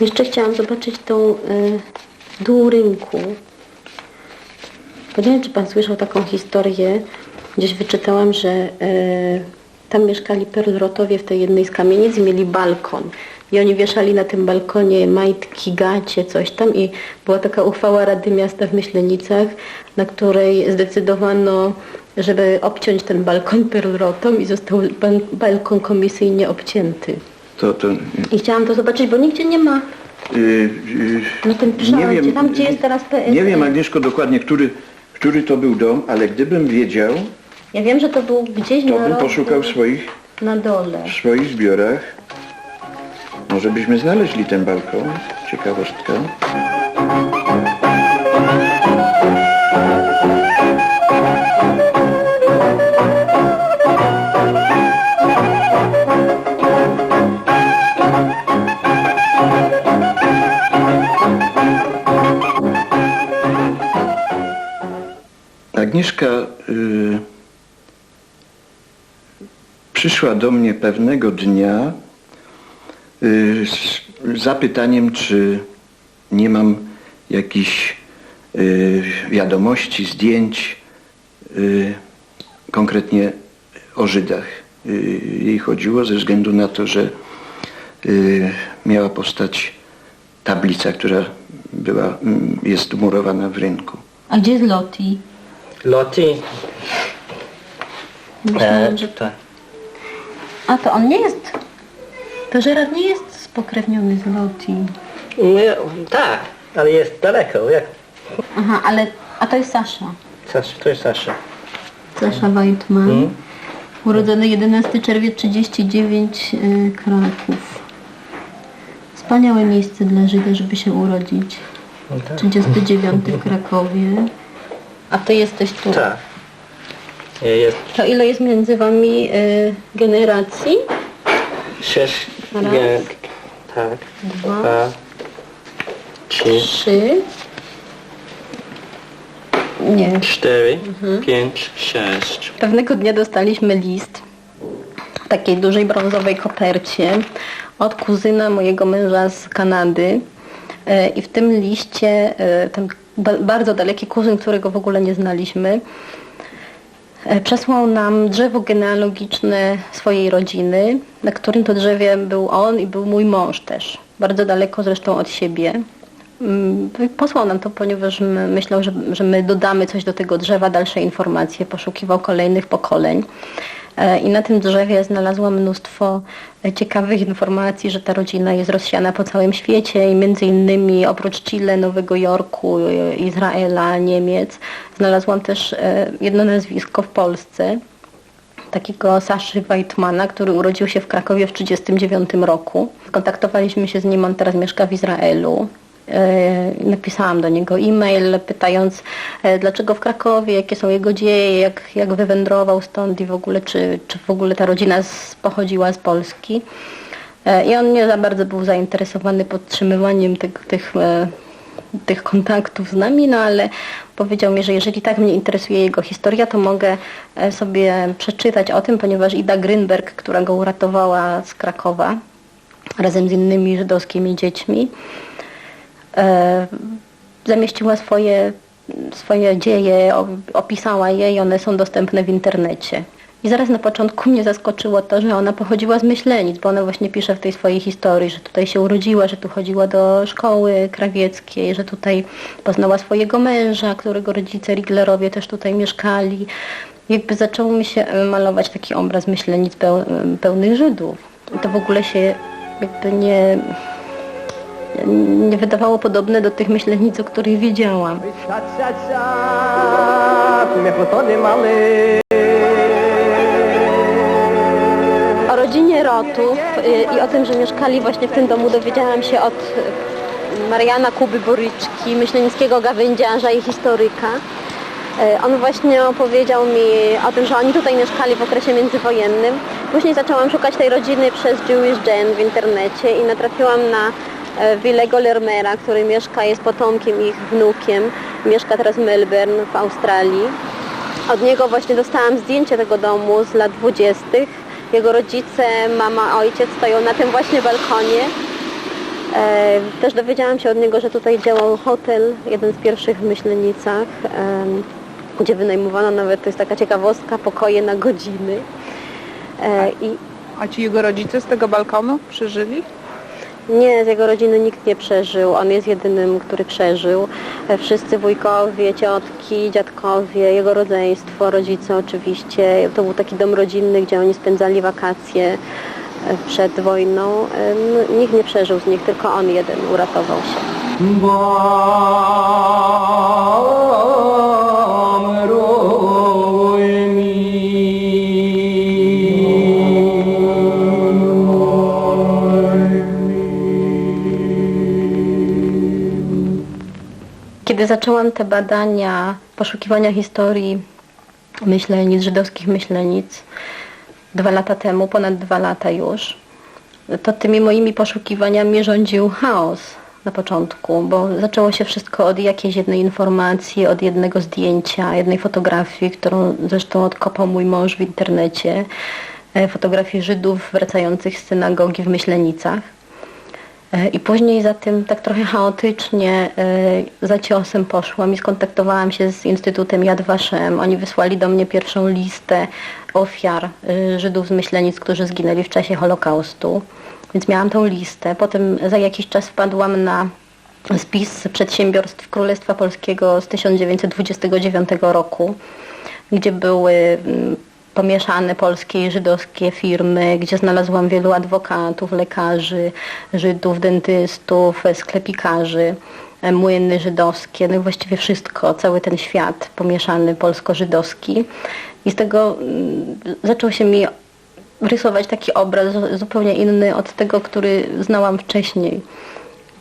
Jeszcze chciałam zobaczyć tą y, dół rynku. Bo nie wiem, czy Pan słyszał taką historię. Gdzieś wyczytałam, że y, tam mieszkali Perlrotowie w tej jednej z kamienic i mieli balkon. I oni wieszali na tym balkonie majtki, gacie, coś tam i była taka uchwała Rady Miasta w Myślenicach, na której zdecydowano, żeby obciąć ten balkon perlrotom i został balkon komisyjnie obcięty. To, to, I chciałam to zobaczyć, bo nigdzie nie ma. yy, yy, Na tym przodzie, tam gdzie jest teraz PSL. Nie wiem Agnieszko dokładnie, który, który to był dom, ale gdybym wiedział, Ja wiem, że to był gdzieś to na bym rogu, poszukał swoich, na dole. w swoich zbiorach. Może byśmy znaleźli ten balkon. Ciekawostka. Agnieszka y, przyszła do mnie pewnego dnia y, z zapytaniem, czy nie mam jakichś y, wiadomości, zdjęć, y, konkretnie o Żydach. Y, Jej chodziło ze względu na to, że y, miała powstać tablica, która była, mm, jest umurowana w rynku. A gdzie jest Loti? Loti. Myślałam, E, że... tak. A to on nie jest... To Gerard nie jest spokrewniony z Loti. Nie, tak, ale jest daleko. Jak? Aha, ale... A to jest Sasza. Sasza, to jest Sasza. Sasza Weitman. Mhm. Urodzony 11 czerwiec 39 y, Kraków. Wspaniałe miejsce dla Żyda, żeby się urodzić. No tak. 39 w Krakowie. A ty jesteś tu. Tak. Jest To ile jest między wami y, generacji? sześć, Raz. nie, tak, Dwa. dwa, trzy, Trzy. Nie. cztery, pięć, sześć. Pewnego dnia dostaliśmy list w takiej dużej brązowej kopercie od kuzyna mojego męża z Kanady. E, I w tym liście e, ten bardzo daleki kuzyn, którego w ogóle nie znaliśmy, e, przesłał nam drzewo genealogiczne swojej rodziny, na którym to drzewie był on i był mój mąż też. Bardzo daleko zresztą od siebie. Mm, Posłał nam to, ponieważ my- myślał, że, że my dodamy coś do tego drzewa, dalsze informacje, poszukiwał kolejnych pokoleń. E, I na tym drzewie znalazłam mnóstwo e, ciekawych informacji, że ta rodzina jest rozsiana po całym świecie i między innymi oprócz Chile, Nowego Jorku, e, Izraela, Niemiec, znalazłam też jedno nazwisko w Polsce, takiego Saszy Weitmana, który urodził się w Krakowie w 1939 roku. Kontaktowaliśmy się z nim, on teraz mieszka w Izraelu. E, Napisałam do niego e-mail pytając e, dlaczego w Krakowie, jakie są jego dzieje, jak, jak wywędrował stąd i w ogóle czy, czy w ogóle ta rodzina z, pochodziła z Polski. E, I on nie za bardzo był zainteresowany podtrzymywaniem tych, tych, tych kontaktów z nami, no ale powiedział mi, że jeżeli tak mnie interesuje jego historia, to mogę sobie przeczytać o tym, ponieważ Ida Grünberg, która go uratowała z Krakowa, razem z innymi żydowskimi dziećmi, zamieściła swoje, swoje dzieje, opisała je i one są dostępne w internecie. I zaraz na początku mnie zaskoczyło to, że ona pochodziła z Myślenic, bo ona właśnie pisze w tej swojej historii, że tutaj się urodziła, że tu chodziła do szkoły krawieckiej, że tutaj poznała swojego męża, którego rodzice Riglerowie też tutaj mieszkali. Jakby zaczął mi się e, malować taki obraz Myślenic e, pełnych Żydów. To w ogóle się jakby nie, nie wydawało podobne do tych myślenic, o których wiedziałam. O rodzinie Rotów y, i o tym, że mieszkali właśnie w tym domu dowiedziałam się od y, Mariana Kuby Boryczki, myślenickiego gawędziarza i historyka. Y, On właśnie opowiedział mi o tym, że oni tutaj mieszkali w okresie międzywojennym. Później zaczęłam szukać tej rodziny przez Jewish Gen w internecie i natrafiłam na Willego Lermera, który mieszka, jest potomkiem ich wnukiem. Mieszka teraz w Melbourne w Australii. Od niego właśnie dostałam zdjęcie tego domu z lat dwudziestych. Jego rodzice, mama, ojciec stoją na tym właśnie balkonie. E, Też dowiedziałam się od niego, że tutaj działał hotel, jeden z pierwszych w Myślenicach, gdzie wynajmowano nawet, to jest taka ciekawostka, pokoje na godziny. E, I A ci jego rodzice z tego balkonu przeżyli? Nie, z jego rodziny nikt nie przeżył. On jest jedynym, który przeżył. E, Wszyscy wujkowie, ciotki, dziadkowie, jego rodzeństwo, rodzice oczywiście. To był taki dom rodzinny, gdzie oni spędzali wakacje e, przed wojną. No, Nikt nie przeżył z nich, tylko on jeden uratował się. Kiedy zaczęłam te badania, poszukiwania historii myślenic, żydowskich myślenic, dwa lata temu, ponad dwa lata już, to tymi moimi poszukiwaniami rządził chaos na początku, bo zaczęło się wszystko od jakiejś jednej informacji, od jednego zdjęcia, jednej fotografii, którą zresztą odkopał mój mąż w internecie, e, fotografii Żydów wracających z synagogi w Myślenicach. E, I później za tym tak trochę chaotycznie e, za ciosem poszłam i skontaktowałam się z Instytutem Yad Vashem. Oni wysłali do mnie pierwszą listę ofiar e, Żydów z Myślenic, którzy zginęli w czasie Holokaustu. Więc miałam tą listę. Potem za jakiś czas wpadłam na spis przedsiębiorstw Królestwa Polskiego z 1929 roku, gdzie były mm, pomieszane polskie i żydowskie firmy, gdzie znalazłam wielu adwokatów, lekarzy, Żydów, dentystów, sklepikarzy, e, młyny żydowskie, no i właściwie wszystko, cały ten świat pomieszany polsko-żydowski. I z tego mm, zaczął się mi rysować taki obraz zu- zupełnie inny od tego, który znałam wcześniej.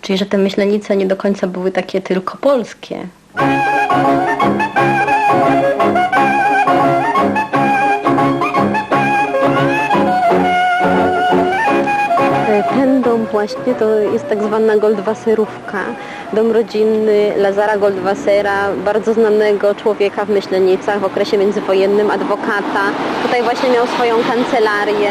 Czyli, że te myślenice nie do końca były takie tylko polskie. Właśnie to jest tak zwana Goldwasserówka, dom rodzinny Lazara Goldwassera, bardzo znanego człowieka w Myślenicach w okresie międzywojennym, adwokata. Tutaj właśnie miał swoją kancelarię.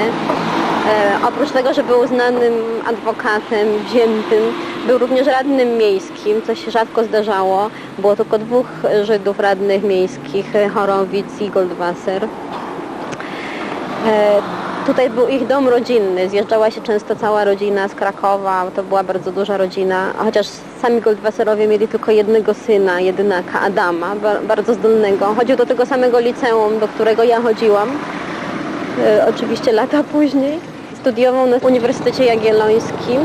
E, oprócz tego, że był znanym adwokatem, wziętym, był również radnym miejskim, co się rzadko zdarzało. Było tylko dwóch Żydów radnych miejskich, Chorowic i Goldwasser. E, Tutaj był ich dom rodzinny, zjeżdżała się często cała rodzina z Krakowa, to była bardzo duża rodzina, chociaż sami Goldwasserowie mieli tylko jednego syna, jedynaka Adama, ba- bardzo zdolnego. Chodził do tego samego liceum, do którego ja chodziłam, e, oczywiście lata później. Studiował na Uniwersytecie Jagiellońskim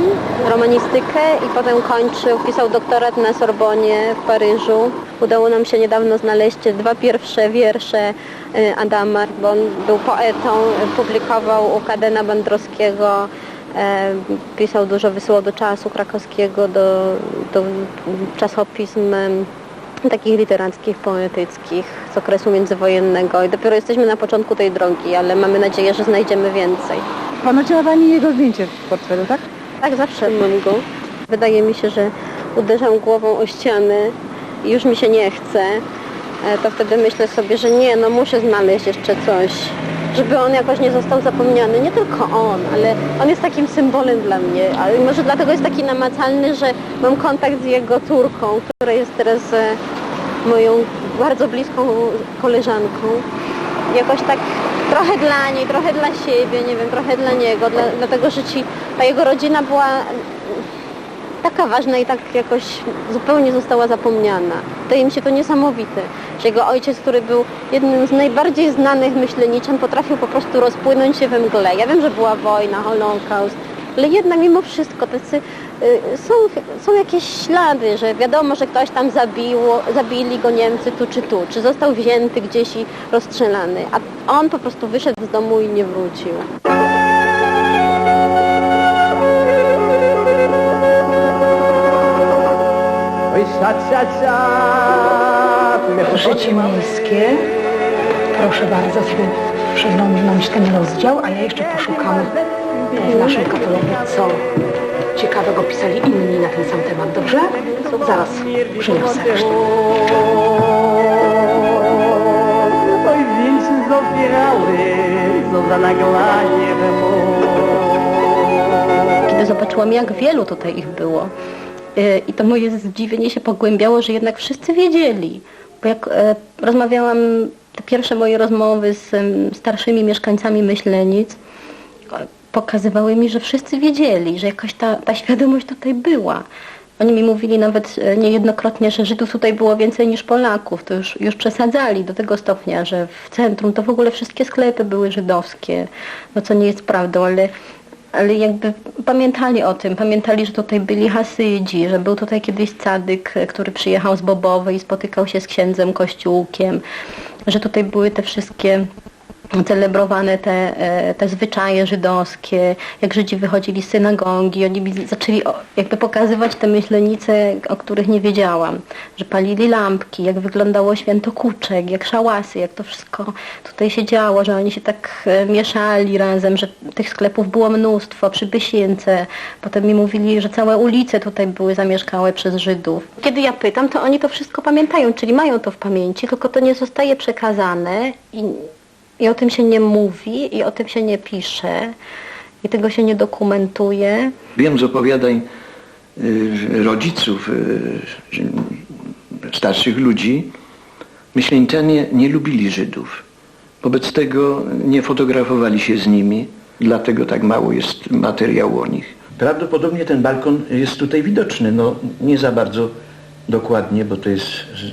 romanistykę i potem kończył, pisał doktorat na Sorbonie w Paryżu. Udało nam się niedawno znaleźć dwa pierwsze wiersze y, Adama, bo on był poetą, y, publikował u Kadena Bandrowskiego, e, pisał dużo, wysyłał do czasu krakowskiego, do, do czasopism takich literackich, poetyckich z okresu międzywojennego i dopiero jesteśmy na początku tej drogi, ale mamy nadzieję, że znajdziemy więcej. Ponoć ma Pani jego zdjęcie w portfelu, tak? Tak, zawsze mam go. Wydaje mi się, że uderzam głową o ścianę i już mi się nie chce. E, To wtedy myślę sobie, że nie, no muszę znaleźć jeszcze coś, żeby on jakoś nie został zapomniany. Nie tylko on, ale on jest takim symbolem dla mnie. Ale może dlatego jest taki namacalny, że mam kontakt z jego córką, która jest teraz e, moją bardzo bliską koleżanką. Jakoś tak trochę dla niej, trochę dla siebie, nie wiem, trochę dla niego, dla, dlatego że ci, ta jego rodzina była taka ważna i tak jakoś zupełnie została zapomniana. Wydaje mi się to niesamowite, że jego ojciec, który był jednym z najbardziej znanych myśleniczan, potrafił po prostu rozpłynąć się we mgle. Ja wiem, że była wojna, holokaust, ale jednak mimo wszystko tacy, y, są, są jakieś ślady, że wiadomo, że ktoś tam zabiło, zabili go Niemcy tu czy tu, czy został wzięty gdzieś i rozstrzelany, a on po prostu wyszedł z domu i nie wrócił. Życie miejskie. Proszę bardzo, sobie przeglądnąć ten rozdział, a ja jeszcze poszukam w naszym katalogu, co ciekawego pisali inni na ten sam temat, dobrze? Zaraz przyniosę resztę. Oj, wieńczy Kiedy zobaczyłam, jak wielu tutaj ich było. E, I to moje zdziwienie się pogłębiało, że jednak wszyscy wiedzieli. Bo jak e, rozmawiałam, te pierwsze moje rozmowy z starszymi mieszkańcami Myślenic, pokazywały mi, że wszyscy wiedzieli, że jakaś ta, ta świadomość tutaj była. Oni mi mówili nawet e, niejednokrotnie, że Żydów tutaj było więcej niż Polaków. To już, już przesadzali do tego stopnia, że w centrum to w ogóle wszystkie sklepy były żydowskie. No co nie jest prawdą, ale, ale jakby pamiętali o tym. Pamiętali, że tutaj byli Hasydzi, że był tutaj kiedyś cadyk, który przyjechał z Bobowej i spotykał się z księdzem Kościółkiem. Że tutaj były te wszystkie celebrowane te, e, te zwyczaje żydowskie, jak Żydzi wychodzili z synagogi, oni zaczęli jakby pokazywać te myślenice, o których nie wiedziałam, że palili lampki, jak wyglądało święto kuczek, jak szałasy, jak to wszystko tutaj się działo, że oni się tak e, mieszali razem, że tych sklepów było mnóstwo, przy Bysience, potem mi mówili, że całe ulice tutaj były zamieszkałe przez Żydów. Kiedy ja pytam, to oni to wszystko pamiętają, czyli mają to w pamięci, tylko to nie zostaje przekazane i i o tym się nie mówi, i o tym się nie pisze, i tego się nie dokumentuje. Wiem z opowiadań y, rodziców, y, starszych ludzi, myśleńczanie nie lubili Żydów. Wobec tego nie fotografowali się z nimi, dlatego tak mało jest materiału o nich. Prawdopodobnie ten balkon jest tutaj widoczny, no nie za bardzo dokładnie, bo to jest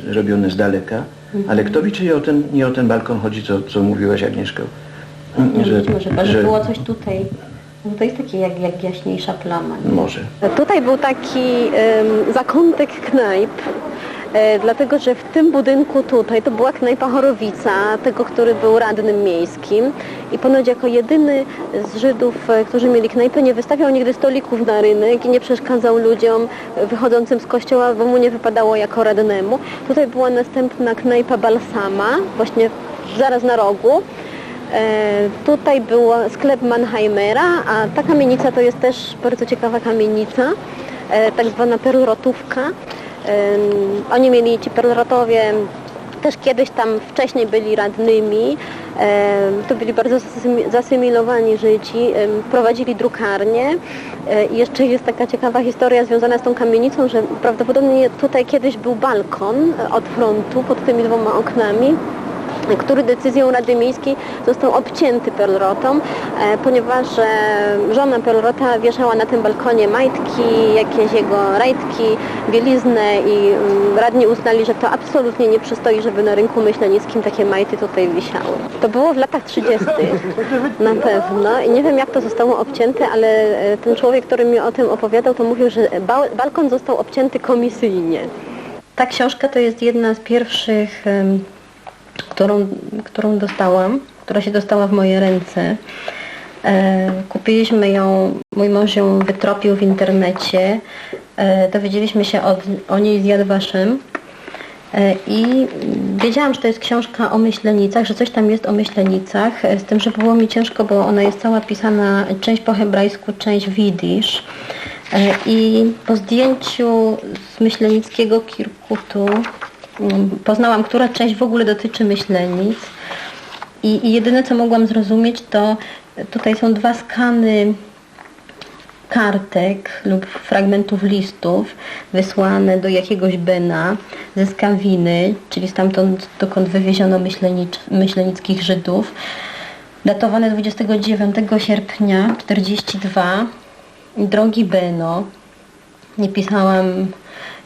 robione z daleka, ale kto wie, czy nie o ten, nie o ten balkon chodzi, co, co mówiłaś Agnieszko? Że, może, że, że było coś tutaj. No to jest takie jak, jak jaśniejsza plama. nie? Może. Tutaj był taki em, zakątek knajp, dlatego że w tym budynku tutaj to była knajpa Chorowica, tego, który był radnym miejskim i ponoć jako jedyny z Żydów, e, którzy mieli knajpę, nie wystawiał nigdy stolików na rynek i nie przeszkadzał ludziom e, wychodzącym z kościoła, bo mu nie wypadało jako radnemu. Tutaj była następna knajpa Balsama, właśnie zaraz na rogu. E, Tutaj był sklep Mannheimera, a ta kamienica to jest też bardzo ciekawa kamienica, e, tak zwana perlrotówka. Oni mieli, ci perlrotowie, też kiedyś tam wcześniej byli radnymi, to byli bardzo zasymi- zasymilowani Żydzi, prowadzili drukarnię. E, jeszcze jest taka ciekawa historia związana z tą kamienicą, że prawdopodobnie tutaj kiedyś był balkon e, od frontu pod tymi dwoma oknami który decyzją Rady Miejskiej został obcięty Perlrotą, e, ponieważ e, żona Perlrota wieszała na tym balkonie majtki, jakieś jego rajtki, bieliznę i mm, radni uznali, że to absolutnie nie przystoi, żeby na rynku myślenickim takie majty tutaj wisiały. To było w latach 30. na pewno i nie wiem jak to zostało obcięte, ale e, ten człowiek, który mi o tym opowiadał, to mówił, że ba- balkon został obcięty komisyjnie. Ta książka to jest jedna z pierwszych, którą, którą dostałam, która się dostała w moje ręce. E, kupiliśmy ją, mój mąż ją wytropił w internecie. E, dowiedzieliśmy się od, o niej z Yad Vashem. E, I wiedziałam, że to jest książka o myślenicach, że coś tam jest o myślenicach, z tym, że było mi ciężko, bo ona jest cała pisana część po hebrajsku, część w jidysz. I po zdjęciu z myślenickiego Kirkutu poznałam, która część w ogóle dotyczy myślenic. I, I jedyne, co mogłam zrozumieć, to tutaj są dwa skany kartek lub fragmentów listów wysłane do jakiegoś Bena ze Skawiny, czyli stamtąd, dokąd wywieziono myślenicz, myślenickich Żydów, datowane 29 sierpnia 42. Drogi Beno, nie pisałam,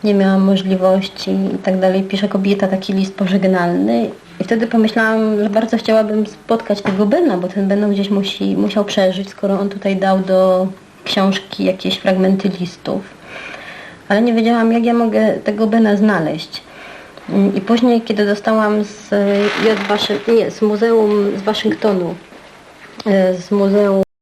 nie miałam możliwości i tak dalej. Pisze kobieta taki list pożegnalny i wtedy pomyślałam, że bardzo chciałabym spotkać tego Bena, bo ten Beno gdzieś musi, musiał przeżyć, skoro on tutaj dał do książki jakieś fragmenty listów. Ale nie wiedziałam, jak ja mogę tego Bena znaleźć. I później, kiedy dostałam z. Waszy- nie, z muzeum z Waszyngtonu, e, z muzeum